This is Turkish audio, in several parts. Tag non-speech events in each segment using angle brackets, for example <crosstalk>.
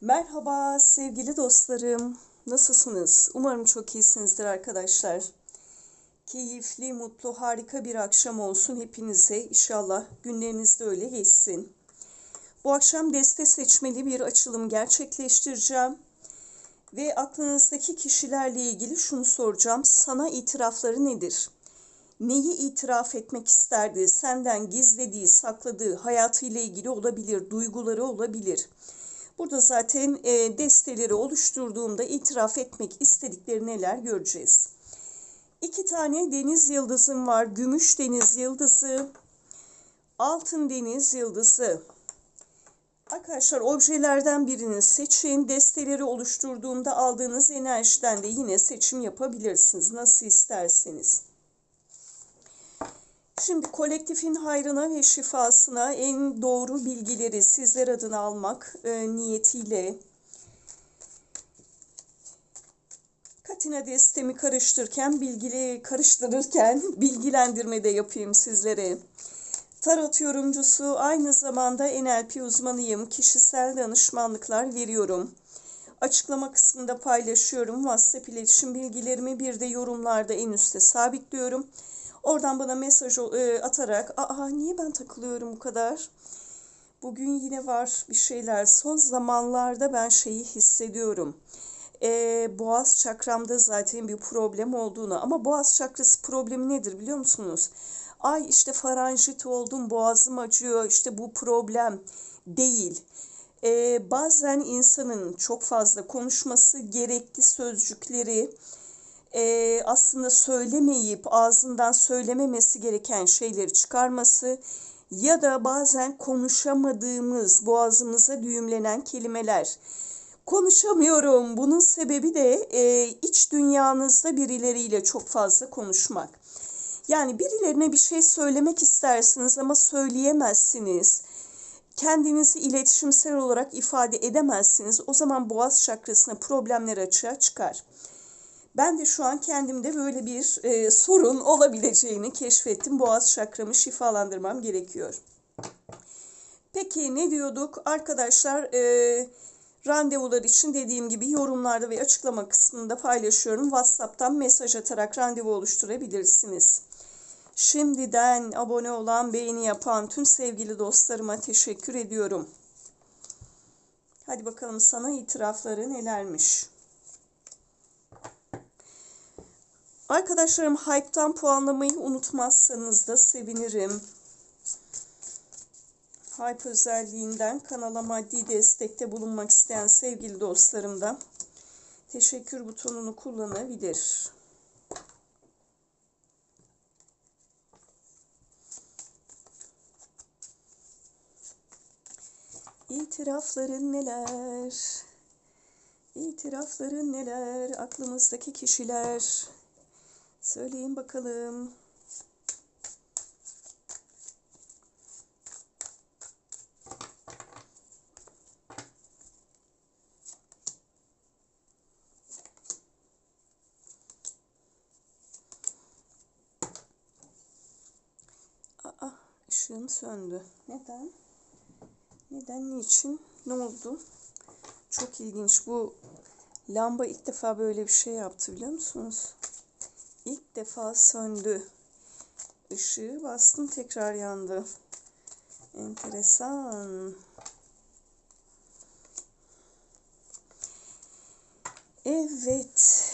Merhaba sevgili dostlarım. Nasılsınız? Umarım çok iyisinizdir arkadaşlar. Keyifli, mutlu, harika bir akşam olsun hepinize. İnşallah günleriniz de öyle geçsin. Bu akşam deste seçmeli bir açılım gerçekleştireceğim. Ve aklınızdaki kişilerle ilgili şunu soracağım. Sana itirafları nedir? Neyi itiraf etmek isterdi? Senden gizlediği, sakladığı hayatıyla ilgili olabilir, duyguları olabilir. Burada zaten e, desteleri oluşturduğumda itiraf etmek istedikleri neler göreceğiz. İki tane deniz yıldızım var. Gümüş deniz yıldızı, altın deniz yıldızı. Arkadaşlar objelerden birini seçin. Desteleri oluşturduğumda aldığınız enerjiden de yine seçim yapabilirsiniz. Nasıl isterseniz. Şimdi kolektifin hayrına ve şifasına en doğru bilgileri sizler adına almak e, niyetiyle Katina destemi karıştırırken bilgili karıştırırken <laughs> bilgilendirme de yapayım sizlere. Tarot yorumcusu aynı zamanda NLP uzmanıyım. Kişisel danışmanlıklar veriyorum. Açıklama kısmında paylaşıyorum. WhatsApp iletişim bilgilerimi bir de yorumlarda en üstte sabitliyorum. Oradan bana mesaj e, atarak aa niye ben takılıyorum bu kadar? Bugün yine var bir şeyler. Son zamanlarda ben şeyi hissediyorum. Ee, boğaz çakramda zaten bir problem olduğunu ama boğaz çakrası problemi nedir biliyor musunuz? Ay işte faranjit oldum, boğazım acıyor, işte bu problem değil. Ee, bazen insanın çok fazla konuşması, gerekli sözcükleri, e, aslında söylemeyip ağzından söylememesi gereken şeyleri çıkarması ya da bazen konuşamadığımız boğazımıza düğümlenen kelimeler. Konuşamıyorum. Bunun sebebi de e, iç dünyanızda birileriyle çok fazla konuşmak. Yani birilerine bir şey söylemek istersiniz ama söyleyemezsiniz. Kendinizi iletişimsel olarak ifade edemezsiniz. O zaman boğaz çakrasına problemler açığa çıkar. Ben de şu an kendimde böyle bir e, sorun olabileceğini keşfettim. Boğaz çakramı şifalandırmam gerekiyor. Peki ne diyorduk? Arkadaşlar e, randevular için dediğim gibi yorumlarda ve açıklama kısmında paylaşıyorum. WhatsApp'tan mesaj atarak randevu oluşturabilirsiniz. Şimdiden abone olan, beğeni yapan tüm sevgili dostlarıma teşekkür ediyorum. Hadi bakalım sana itirafları nelermiş? Arkadaşlarım Hype'tan puanlamayı unutmazsanız da sevinirim. Hype özelliğinden kanala maddi destekte bulunmak isteyen sevgili dostlarım da teşekkür butonunu kullanabilir. İtirafların neler? İtirafların neler? Aklımızdaki kişiler. Söyleyin bakalım. Aa, ışığım söndü. Neden? Neden, niçin, ne oldu? Çok ilginç. Bu lamba ilk defa böyle bir şey yaptı biliyor musunuz? Defa söndü. Işığı bastım tekrar yandı. Enteresan. Evet.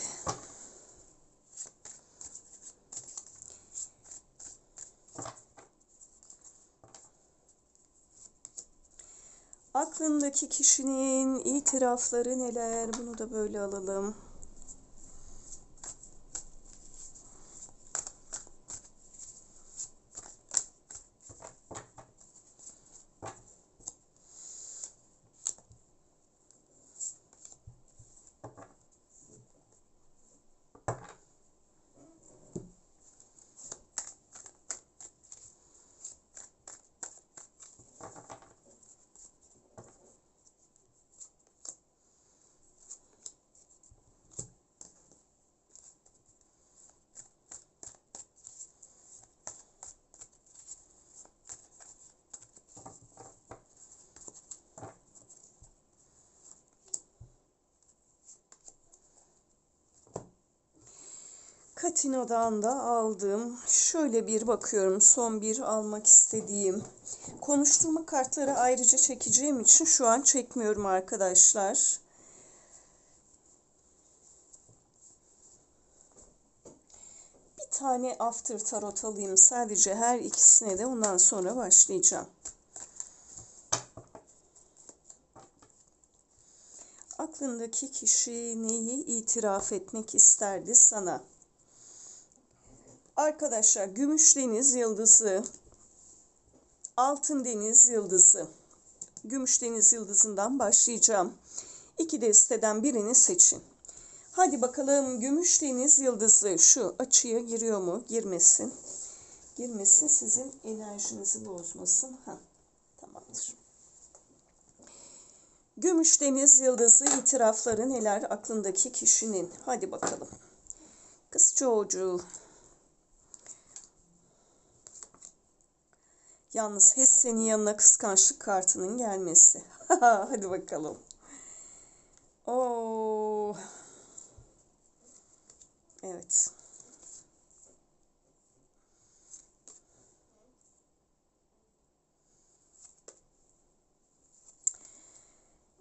Aklındaki kişinin itirafları neler? Bunu da böyle alalım. Katino'dan da aldım. Şöyle bir bakıyorum. Son bir almak istediğim. Konuşturma kartları ayrıca çekeceğim için şu an çekmiyorum arkadaşlar. Bir tane after tarot alayım sadece her ikisine de ondan sonra başlayacağım. Aklındaki kişi neyi itiraf etmek isterdi sana? Arkadaşlar Gümüş Deniz Yıldızı, Altın Deniz Yıldızı. Gümüş Deniz Yıldızı'ndan başlayacağım. İki desteden birini seçin. Hadi bakalım Gümüş Deniz Yıldızı şu açıya giriyor mu? Girmesin. Girmesin sizin enerjinizi bozmasın. Ha, tamamdır. Gümüş Deniz Yıldızı itirafları neler aklındaki kişinin? Hadi bakalım. Kız çocuğu. Yalnız HES senin yanına kıskançlık kartının gelmesi. <laughs> Hadi bakalım. Oo. Evet.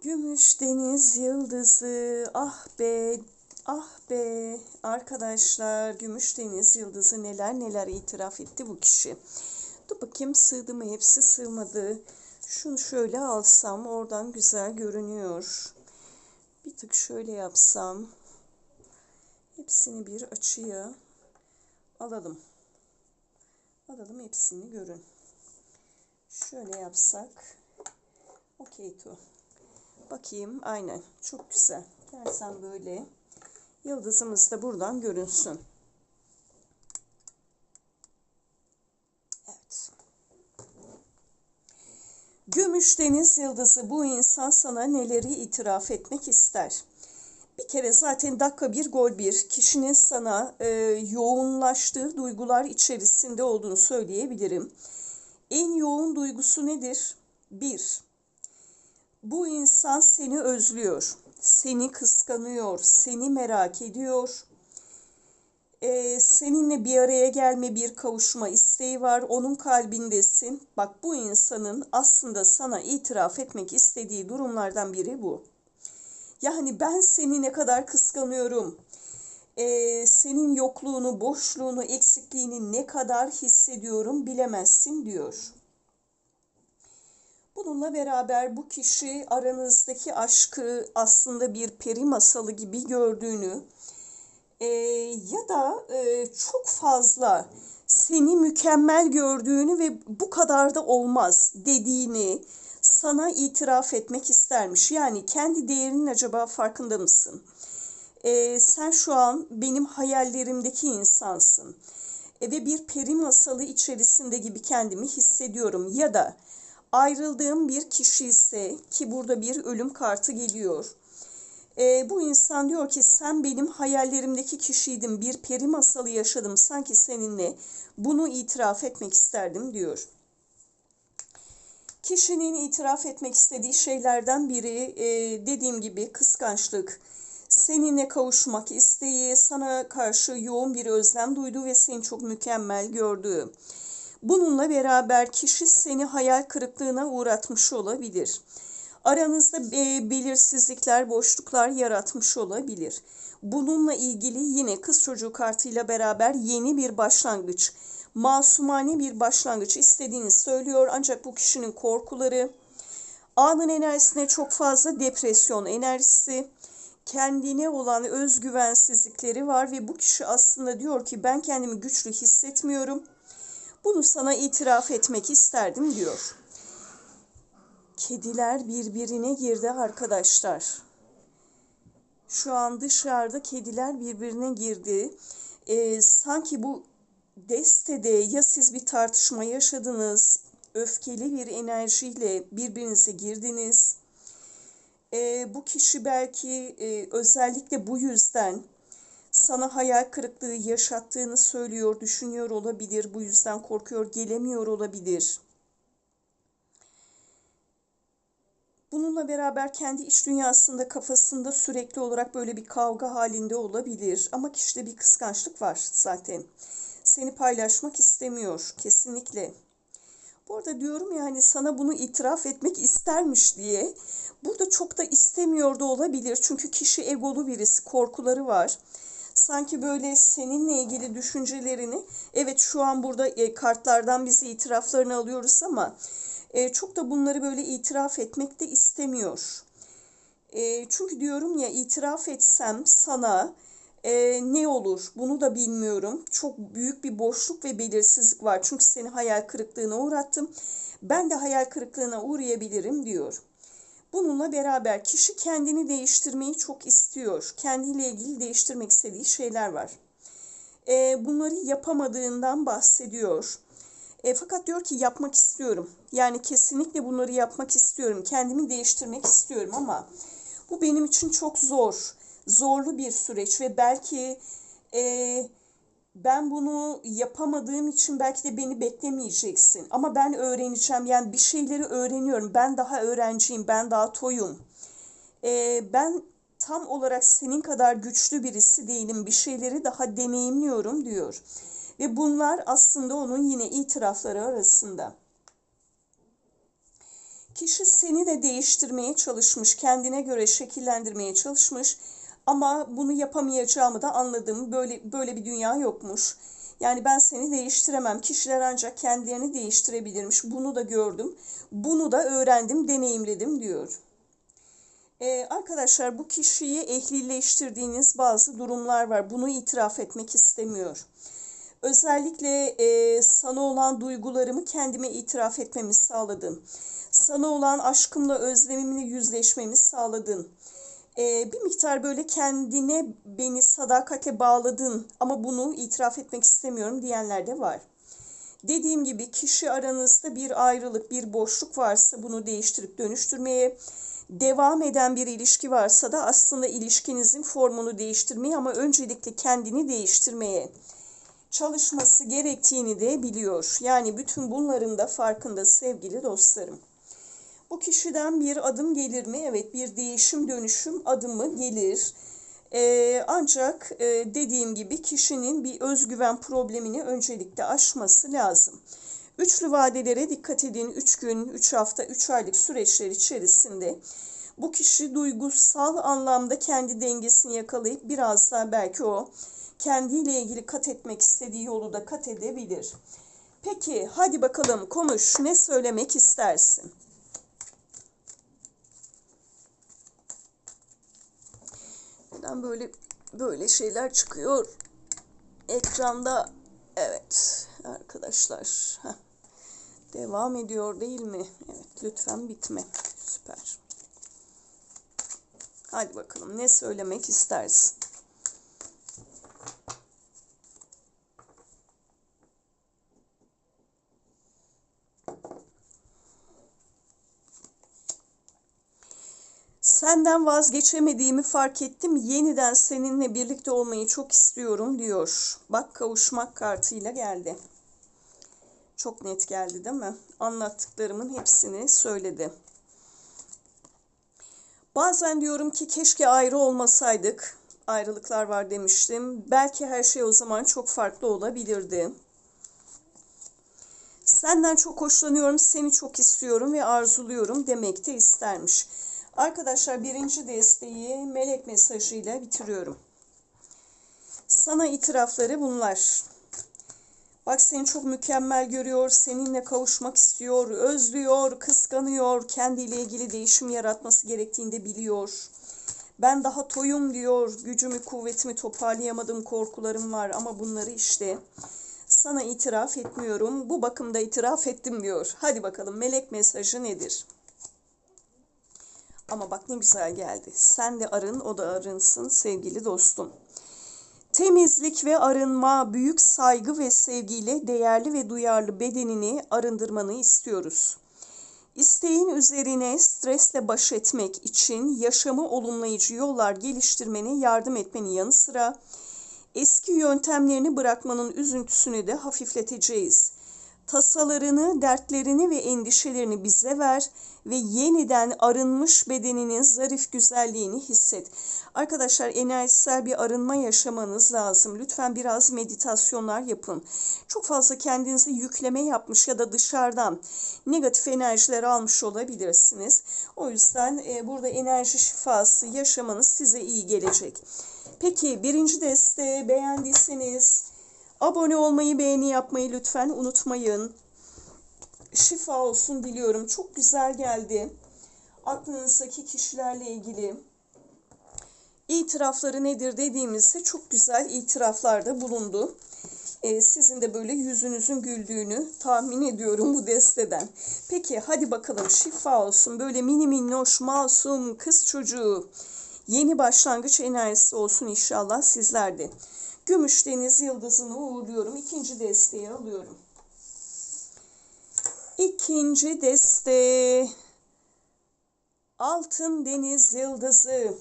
Gümüş deniz yıldızı ah be ah be arkadaşlar gümüş deniz yıldızı neler neler itiraf etti bu kişi. Dur bakayım sığdı mı hepsi sığmadı. Şunu şöyle alsam oradan güzel görünüyor. Bir tık şöyle yapsam hepsini bir açıya alalım. Alalım hepsini görün. Şöyle yapsak. Okey tu. Bakayım aynen çok güzel. Gelsen böyle. Yıldızımız da buradan görünsün. Gümüş deniz yıldızı bu insan sana neleri itiraf etmek ister? Bir kere zaten dakika bir gol bir kişinin sana e, yoğunlaştığı duygular içerisinde olduğunu söyleyebilirim. En yoğun duygusu nedir? Bir, bu insan seni özlüyor, seni kıskanıyor, seni merak ediyor. Ee, seninle bir araya gelme, bir kavuşma isteği var. Onun kalbindesin. Bak bu insanın aslında sana itiraf etmek istediği durumlardan biri bu. Yani ben seni ne kadar kıskanıyorum. Ee, senin yokluğunu, boşluğunu, eksikliğini ne kadar hissediyorum bilemezsin diyor. Bununla beraber bu kişi aranızdaki aşkı aslında bir peri masalı gibi gördüğünü e, ya da e, çok fazla seni mükemmel gördüğünü ve bu kadar da olmaz dediğini sana itiraf etmek istermiş. Yani kendi değerinin acaba farkında mısın? E, sen şu an benim hayallerimdeki insansın. E, ve bir peri masalı içerisinde gibi kendimi hissediyorum. Ya da ayrıldığım bir kişi ise ki burada bir ölüm kartı geliyor. E, bu insan diyor ki sen benim hayallerimdeki kişiydin bir peri masalı yaşadım sanki seninle bunu itiraf etmek isterdim diyor. Kişinin itiraf etmek istediği şeylerden biri e, dediğim gibi kıskançlık, seninle kavuşmak isteği, sana karşı yoğun bir özlem duyduğu ve seni çok mükemmel gördüğü. Bununla beraber kişi seni hayal kırıklığına uğratmış olabilir. Aranızda e, belirsizlikler, boşluklar yaratmış olabilir. Bununla ilgili yine kız çocuğu kartıyla beraber yeni bir başlangıç, masumane bir başlangıç istediğini söylüyor. Ancak bu kişinin korkuları, anın enerjisine çok fazla depresyon enerjisi, kendine olan özgüvensizlikleri var ve bu kişi aslında diyor ki ben kendimi güçlü hissetmiyorum bunu sana itiraf etmek isterdim diyor. Kediler birbirine girdi arkadaşlar. Şu an dışarıda kediler birbirine girdi. Ee, sanki bu destede ya siz bir tartışma yaşadınız, öfkeli bir enerjiyle birbirinize girdiniz. Ee, bu kişi belki e, özellikle bu yüzden sana hayal kırıklığı yaşattığını söylüyor, düşünüyor olabilir. Bu yüzden korkuyor, gelemiyor olabilir. Bununla beraber kendi iç dünyasında kafasında sürekli olarak böyle bir kavga halinde olabilir. Ama kişide bir kıskançlık var zaten. Seni paylaşmak istemiyor kesinlikle. Bu arada diyorum ya hani sana bunu itiraf etmek istermiş diye. Burada çok da istemiyor da olabilir. Çünkü kişi egolu birisi, korkuları var. Sanki böyle seninle ilgili düşüncelerini, evet şu an burada e, kartlardan bizi itiraflarını alıyoruz ama e, çok da bunları böyle itiraf etmek de istemiyor. E, çünkü diyorum ya itiraf etsem sana e, ne olur bunu da bilmiyorum. Çok büyük bir boşluk ve belirsizlik var. Çünkü seni hayal kırıklığına uğrattım. Ben de hayal kırıklığına uğrayabilirim diyor. Bununla beraber kişi kendini değiştirmeyi çok istiyor. Kendiyle ilgili değiştirmek istediği şeyler var. E, bunları yapamadığından bahsediyor. E, fakat diyor ki yapmak istiyorum. Yani kesinlikle bunları yapmak istiyorum. Kendimi değiştirmek istiyorum ama bu benim için çok zor. Zorlu bir süreç ve belki e, ben bunu yapamadığım için belki de beni beklemeyeceksin. Ama ben öğreneceğim. Yani bir şeyleri öğreniyorum. Ben daha öğrenciyim. Ben daha toyum. E, ben tam olarak senin kadar güçlü birisi değilim. Bir şeyleri daha deneyimliyorum diyor. Ve bunlar aslında onun yine itirafları arasında. Kişi seni de değiştirmeye çalışmış, kendine göre şekillendirmeye çalışmış ama bunu yapamayacağımı da anladım. Böyle böyle bir dünya yokmuş. Yani ben seni değiştiremem. Kişiler ancak kendilerini değiştirebilirmiş. Bunu da gördüm. Bunu da öğrendim, deneyimledim diyor. Ee, arkadaşlar bu kişiyi ehlileştirdiğiniz bazı durumlar var. Bunu itiraf etmek istemiyor. Özellikle e, sana olan duygularımı kendime itiraf etmemi sağladın. Sana olan aşkımla özlemimle yüzleşmemi sağladın. E, bir miktar böyle kendine beni sadakate bağladın ama bunu itiraf etmek istemiyorum diyenler de var. Dediğim gibi kişi aranızda bir ayrılık, bir boşluk varsa bunu değiştirip dönüştürmeye, devam eden bir ilişki varsa da aslında ilişkinizin formunu değiştirmeye ama öncelikle kendini değiştirmeye çalışması gerektiğini de biliyor. Yani bütün bunların da farkında sevgili dostlarım. Bu kişiden bir adım gelir mi? Evet bir değişim dönüşüm adımı gelir. Ee, ancak e, dediğim gibi kişinin bir özgüven problemini öncelikle aşması lazım. Üçlü vadelere dikkat edin. 3 gün, 3 hafta, 3 aylık süreçler içerisinde bu kişi duygusal anlamda kendi dengesini yakalayıp biraz daha belki o kendiyle ilgili kat etmek istediği yolu da kat edebilir. Peki hadi bakalım konuş ne söylemek istersin? Neden böyle böyle şeyler çıkıyor ekranda? Evet arkadaşlar. Heh. Devam ediyor değil mi? Evet lütfen bitme. Süper. Hadi bakalım ne söylemek istersin? Senden vazgeçemediğimi fark ettim. Yeniden seninle birlikte olmayı çok istiyorum diyor. Bak kavuşmak kartıyla geldi. Çok net geldi değil mi? Anlattıklarımın hepsini söyledi. Bazen diyorum ki keşke ayrı olmasaydık. Ayrılıklar var demiştim. Belki her şey o zaman çok farklı olabilirdi. Senden çok hoşlanıyorum, seni çok istiyorum ve arzuluyorum demek de istermiş. Arkadaşlar birinci desteği melek mesajıyla bitiriyorum. Sana itirafları bunlar. Bak seni çok mükemmel görüyor, seninle kavuşmak istiyor, özlüyor, kıskanıyor, kendiyle ilgili değişim yaratması gerektiğinde biliyor. Ben daha toyum diyor, gücümü, kuvvetimi toparlayamadım, korkularım var ama bunları işte sana itiraf etmiyorum, bu bakımda itiraf ettim diyor. Hadi bakalım melek mesajı nedir? Ama bak ne güzel geldi. Sen de arın, o da arınsın sevgili dostum. Temizlik ve arınma, büyük saygı ve sevgiyle değerli ve duyarlı bedenini arındırmanı istiyoruz. İsteğin üzerine stresle baş etmek için yaşamı olumlayıcı yollar geliştirmene yardım etmenin yanı sıra eski yöntemlerini bırakmanın üzüntüsünü de hafifleteceğiz. Tasalarını, dertlerini ve endişelerini bize ver ve yeniden arınmış bedeninin zarif güzelliğini hisset. Arkadaşlar enerjisel bir arınma yaşamanız lazım. Lütfen biraz meditasyonlar yapın. Çok fazla kendinize yükleme yapmış ya da dışarıdan negatif enerjiler almış olabilirsiniz. O yüzden e, burada enerji şifası yaşamanız size iyi gelecek. Peki birinci deste beğendiyseniz abone olmayı, beğeni yapmayı lütfen unutmayın. Şifa olsun diliyorum. Çok güzel geldi. Aklınızdaki kişilerle ilgili itirafları nedir dediğimizde çok güzel itiraflarda bulundu. Ee, sizin de böyle yüzünüzün güldüğünü tahmin ediyorum bu desteden. Peki hadi bakalım şifa olsun. Böyle mini minnoş, masum kız çocuğu. Yeni başlangıç enerjisi olsun inşallah sizlerde. Gümüş Deniz Yıldızı'nı uğurluyorum. İkinci desteği alıyorum. İkinci deste Altın Deniz Yıldızı.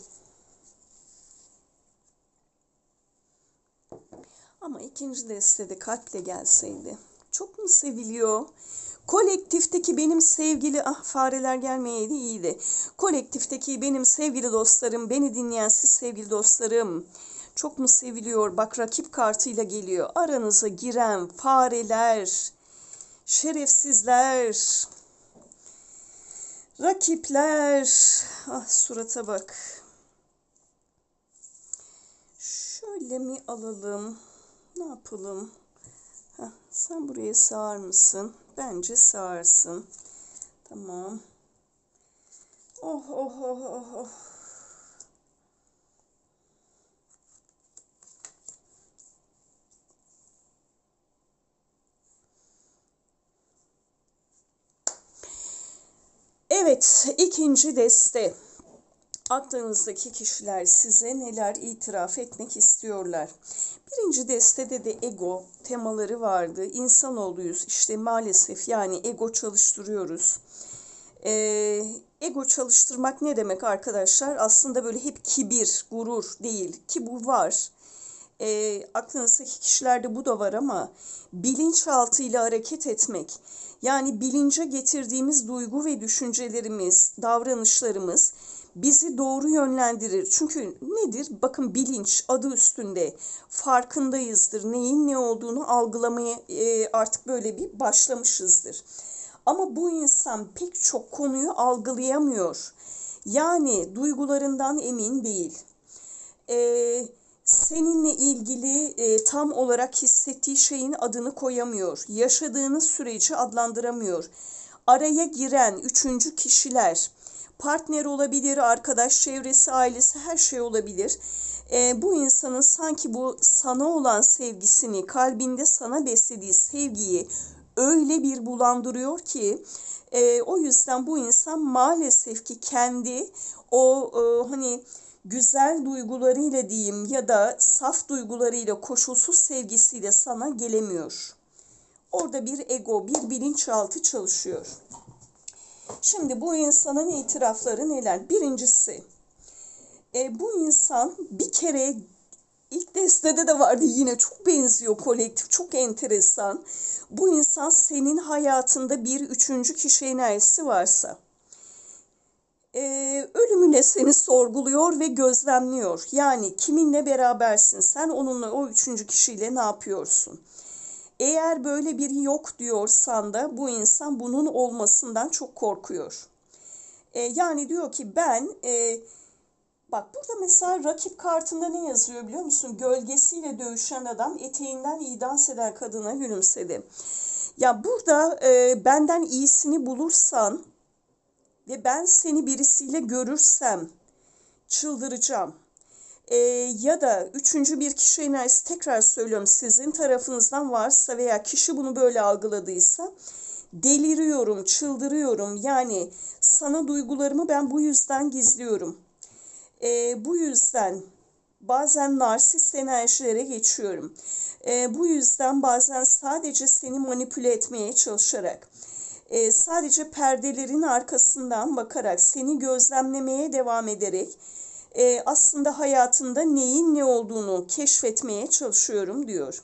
Ama ikinci destede kalple gelseydi. Çok mu seviliyor? Kolektifteki benim sevgili ah fareler gelmeyeydi iyiydi. Kolektifteki benim sevgili dostlarım, beni dinleyen siz sevgili dostlarım. Çok mu seviliyor? Bak rakip kartıyla geliyor. Aranıza giren fareler, şerefsizler, rakipler. Ah surata bak. Şöyle mi alalım? Ne yapalım? Heh, sen buraya sığar mısın? Bence sığarsın. Tamam. Oh oh oh oh oh. Evet, ikinci deste. Aklınızdaki kişiler size neler itiraf etmek istiyorlar? Birinci destede de ego temaları vardı. İnsanoğluyuz işte maalesef yani ego çalıştırıyoruz. Ee, ego çalıştırmak ne demek arkadaşlar? Aslında böyle hep kibir, gurur değil ki bu var. E, aklınızdaki kişilerde bu da var ama bilinçaltıyla hareket etmek yani bilince getirdiğimiz duygu ve düşüncelerimiz, davranışlarımız bizi doğru yönlendirir. Çünkü nedir? Bakın bilinç adı üstünde farkındayızdır. Neyin ne olduğunu algılamaya e, artık böyle bir başlamışızdır. Ama bu insan pek çok konuyu algılayamıyor. Yani duygularından emin değil. Eee seninle ilgili e, tam olarak hissettiği şeyin adını koyamıyor. Yaşadığınız süreci adlandıramıyor. Araya giren üçüncü kişiler, partner olabilir, arkadaş çevresi, ailesi her şey olabilir. E, bu insanın sanki bu sana olan sevgisini, kalbinde sana beslediği sevgiyi öyle bir bulandırıyor ki e, o yüzden bu insan maalesef ki kendi o e, hani güzel duygularıyla diyeyim ya da saf duygularıyla, koşulsuz sevgisiyle sana gelemiyor. Orada bir ego, bir bilinçaltı çalışıyor. Şimdi bu insanın itirafları neler? Birincisi, e, bu insan bir kere ilk destede de vardı yine çok benziyor kolektif, çok enteresan. Bu insan senin hayatında bir üçüncü kişi enerjisi varsa, e, ölümüne seni sorguluyor ve gözlemliyor. Yani kiminle berabersin? Sen onunla o üçüncü kişiyle ne yapıyorsun? Eğer böyle biri yok diyorsan da bu insan bunun olmasından çok korkuyor. E, yani diyor ki ben e, bak burada mesela rakip kartında ne yazıyor biliyor musun? Gölgesiyle dövüşen adam eteğinden iyi dans eden kadına gülümsedi. Ya burada e, benden iyisini bulursan ve ben seni birisiyle görürsem çıldıracağım. E, ya da üçüncü bir kişi enerjisi tekrar söylüyorum sizin tarafınızdan varsa veya kişi bunu böyle algıladıysa deliriyorum, çıldırıyorum. Yani sana duygularımı ben bu yüzden gizliyorum. E, bu yüzden bazen narsist enerjilere geçiyorum. E, bu yüzden bazen sadece seni manipüle etmeye çalışarak e, sadece perdelerin arkasından bakarak seni gözlemlemeye devam ederek e, aslında hayatında neyin ne olduğunu keşfetmeye çalışıyorum diyor.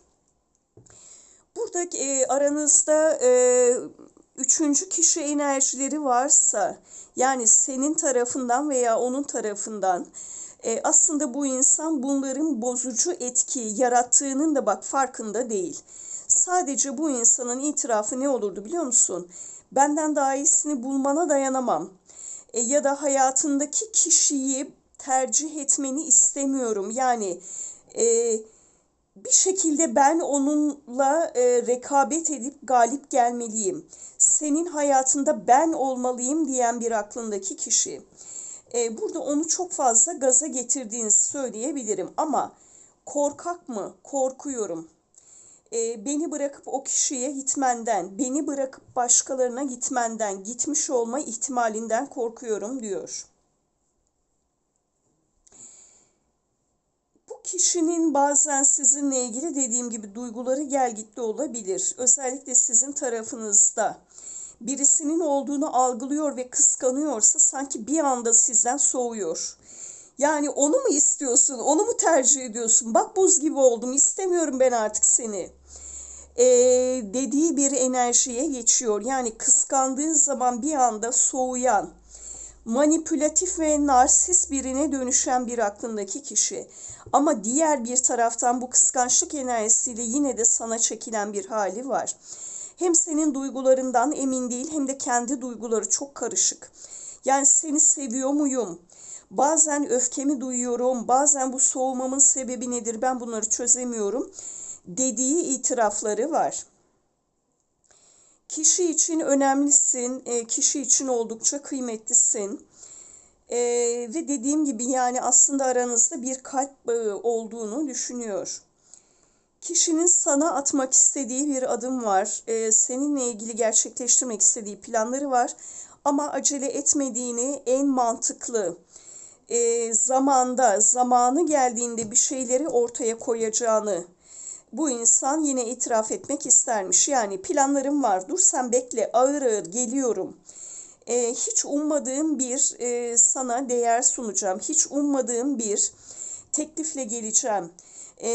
Burada e, aranızda e, üçüncü kişi enerjileri varsa yani senin tarafından veya onun tarafından e, aslında bu insan bunların bozucu etki yarattığının da bak farkında değil. Sadece bu insanın itirafı ne olurdu biliyor musun? Benden daha iyisini bulmana dayanamam. E, ya da hayatındaki kişiyi tercih etmeni istemiyorum. Yani e, bir şekilde ben onunla e, rekabet edip galip gelmeliyim. Senin hayatında ben olmalıyım diyen bir aklındaki kişi. E, burada onu çok fazla gaza getirdiğinizi söyleyebilirim. Ama korkak mı? Korkuyorum. E, beni bırakıp o kişiye gitmenden, beni bırakıp başkalarına gitmenden, gitmiş olma ihtimalinden korkuyorum diyor. kişinin bazen sizinle ilgili dediğim gibi duyguları gelgitli olabilir. Özellikle sizin tarafınızda birisinin olduğunu algılıyor ve kıskanıyorsa sanki bir anda sizden soğuyor. Yani onu mu istiyorsun, onu mu tercih ediyorsun? Bak buz gibi oldum, istemiyorum ben artık seni. Ee, dediği bir enerjiye geçiyor. Yani kıskandığı zaman bir anda soğuyan, manipülatif ve narsist birine dönüşen bir aklındaki kişi. Ama diğer bir taraftan bu kıskançlık enerjisiyle yine de sana çekilen bir hali var. Hem senin duygularından emin değil hem de kendi duyguları çok karışık. Yani seni seviyor muyum? Bazen öfkemi duyuyorum, bazen bu soğumamın sebebi nedir ben bunları çözemiyorum dediği itirafları var. Kişi için önemlisin, e, kişi için oldukça kıymetlisin. E, ve dediğim gibi yani aslında aranızda bir kalp bağı olduğunu düşünüyor. Kişinin sana atmak istediği bir adım var. E, seninle ilgili gerçekleştirmek istediği planları var. Ama acele etmediğini en mantıklı zamanda, zamanı geldiğinde bir şeyleri ortaya koyacağını bu insan yine itiraf etmek istermiş. Yani planlarım var dur sen bekle ağır ağır geliyorum. Ee, hiç ummadığım bir e, sana değer sunacağım. Hiç ummadığım bir teklifle geleceğim e,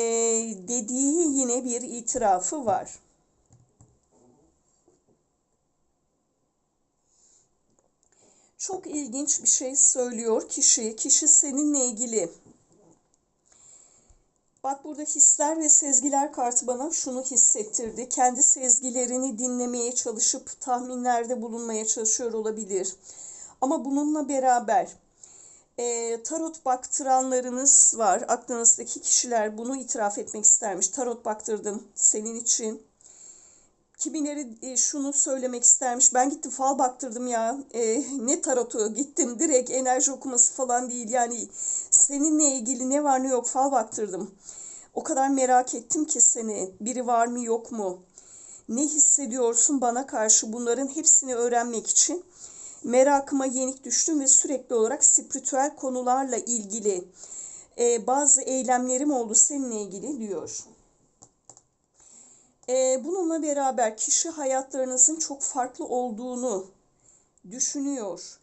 dediği yine bir itirafı var. Çok ilginç bir şey söylüyor kişi. Kişi seninle ilgili Bak burada hisler ve sezgiler kartı bana şunu hissettirdi. Kendi sezgilerini dinlemeye çalışıp tahminlerde bulunmaya çalışıyor olabilir. Ama bununla beraber e, tarot baktıranlarınız var. Aklınızdaki kişiler bunu itiraf etmek istermiş. Tarot baktırdım senin için. Kimileri e, şunu söylemek istermiş. Ben gittim fal baktırdım ya. E, ne tarotu gittim direkt enerji okuması falan değil. Yani seninle ilgili ne var ne yok fal baktırdım. O kadar merak ettim ki seni. Biri var mı yok mu? Ne hissediyorsun bana karşı bunların hepsini öğrenmek için merakıma yenik düştüm ve sürekli olarak spiritüel konularla ilgili e, bazı eylemlerim oldu seninle ilgili diyor. E, bununla beraber kişi hayatlarınızın çok farklı olduğunu düşünüyor.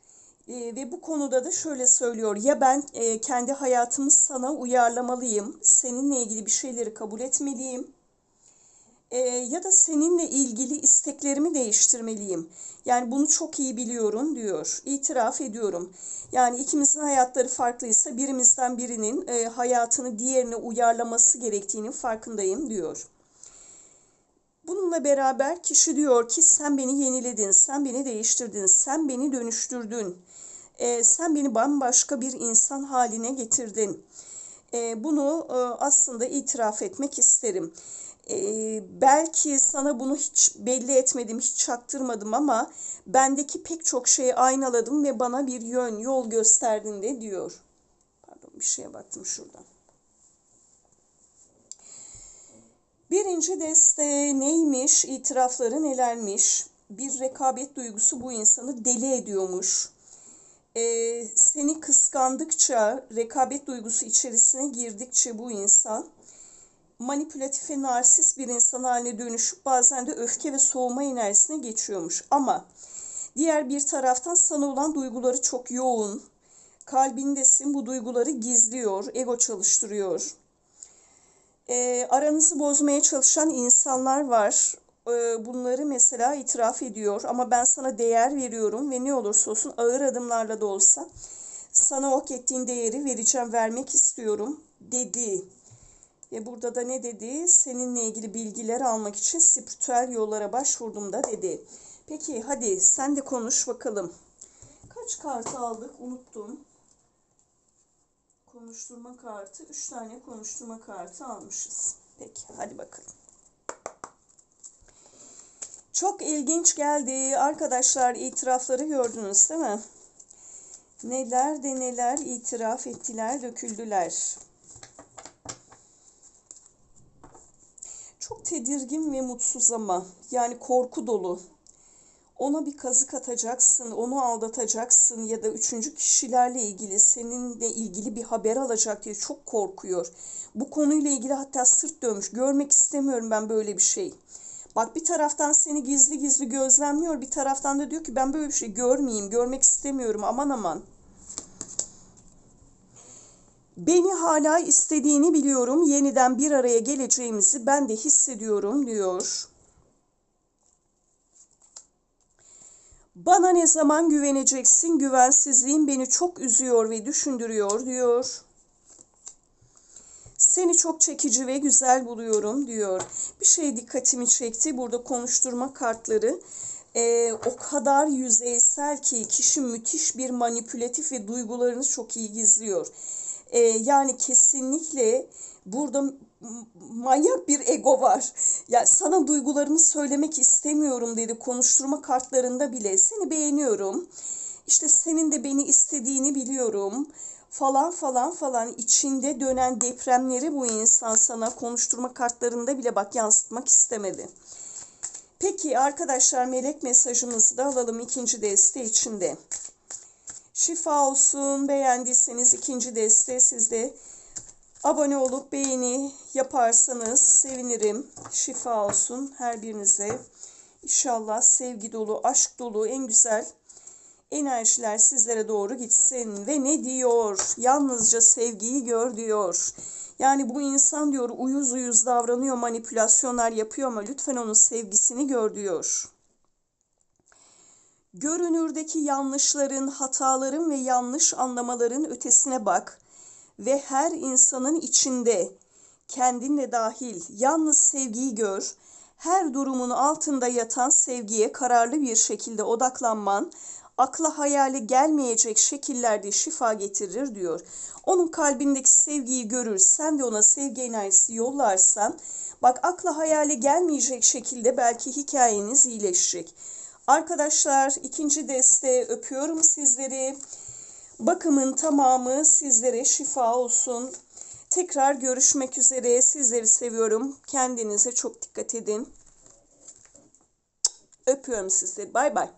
E, ve bu konuda da şöyle söylüyor. Ya ben e, kendi hayatımı sana uyarlamalıyım, seninle ilgili bir şeyleri kabul etmeliyim. E, ya da seninle ilgili isteklerimi değiştirmeliyim. Yani bunu çok iyi biliyorum diyor. İtiraf ediyorum. Yani ikimizin hayatları farklıysa birimizden birinin e, hayatını diğerine uyarlaması gerektiğinin farkındayım diyor. Bununla beraber kişi diyor ki sen beni yeniledin, sen beni değiştirdin, sen beni dönüştürdün. E, sen beni bambaşka bir insan haline getirdin. E, bunu e, aslında itiraf etmek isterim. E, belki sana bunu hiç belli etmedim, hiç çaktırmadım ama bendeki pek çok şeyi aynaladım ve bana bir yön, yol gösterdin de diyor. Pardon bir şeye baktım şuradan. Birinci deste neymiş, itirafları nelermiş? Bir rekabet duygusu bu insanı deli ediyormuş. Ee, seni kıskandıkça, rekabet duygusu içerisine girdikçe bu insan manipülatif ve narsist bir insan haline dönüşüp bazen de öfke ve soğuma enerjisine geçiyormuş. Ama diğer bir taraftan sana olan duyguları çok yoğun. Kalbindesin bu duyguları gizliyor, ego çalıştırıyor e, aranızı bozmaya çalışan insanlar var. E, bunları mesela itiraf ediyor ama ben sana değer veriyorum ve ne olursa olsun ağır adımlarla da olsa sana hak ettiğin değeri vereceğim, vermek istiyorum dedi. Ve burada da ne dedi? Seninle ilgili bilgiler almak için spiritüel yollara başvurdum da dedi. Peki hadi sen de konuş bakalım. Kaç kart aldık? Unuttum. Konuşturma kartı. Üç tane konuşturma kartı almışız. Peki hadi bakalım. Çok ilginç geldi. Arkadaşlar itirafları gördünüz değil mi? Neler de neler itiraf ettiler, döküldüler. Çok tedirgin ve mutsuz ama yani korku dolu. Ona bir kazık atacaksın, onu aldatacaksın ya da üçüncü kişilerle ilgili seninle ilgili bir haber alacak diye çok korkuyor. Bu konuyla ilgili hatta sırt dönmüş. Görmek istemiyorum ben böyle bir şey. Bak bir taraftan seni gizli gizli gözlemliyor, bir taraftan da diyor ki ben böyle bir şey görmeyeyim, görmek istemiyorum aman aman. Beni hala istediğini biliyorum. Yeniden bir araya geleceğimizi ben de hissediyorum diyor. Bana ne zaman güveneceksin? Güvensizliğin beni çok üzüyor ve düşündürüyor diyor. Seni çok çekici ve güzel buluyorum diyor. Bir şey dikkatimi çekti. Burada konuşturma kartları e, o kadar yüzeysel ki kişi müthiş bir manipülatif ve duygularını çok iyi gizliyor. E, yani kesinlikle burada manyak bir ego var. Ya sana duygularımı söylemek istemiyorum dedi konuşturma kartlarında bile. Seni beğeniyorum. İşte senin de beni istediğini biliyorum falan falan falan içinde dönen depremleri bu insan sana konuşturma kartlarında bile bak yansıtmak istemedi. Peki arkadaşlar melek mesajımızı da alalım ikinci deste içinde. Şifa olsun. Beğendiyseniz ikinci deste sizde. Abone olup beğeni yaparsanız sevinirim. Şifa olsun her birinize. İnşallah sevgi dolu, aşk dolu, en güzel enerjiler sizlere doğru gitsin. Ve ne diyor? Yalnızca sevgiyi gör diyor. Yani bu insan diyor uyuz uyuz davranıyor, manipülasyonlar yapıyor ama lütfen onun sevgisini gör diyor. Görünürdeki yanlışların, hataların ve yanlış anlamaların ötesine bak ve her insanın içinde kendinle dahil yalnız sevgiyi gör. Her durumun altında yatan sevgiye kararlı bir şekilde odaklanman akla hayali gelmeyecek şekillerde şifa getirir diyor. Onun kalbindeki sevgiyi görür, sen de ona sevgi enerjisi yollarsan, bak akla hayali gelmeyecek şekilde belki hikayeniz iyileşecek. Arkadaşlar ikinci deste öpüyorum sizleri. Bakımın tamamı sizlere şifa olsun. Tekrar görüşmek üzere. Sizleri seviyorum. Kendinize çok dikkat edin. Öpüyorum sizleri. Bay bay.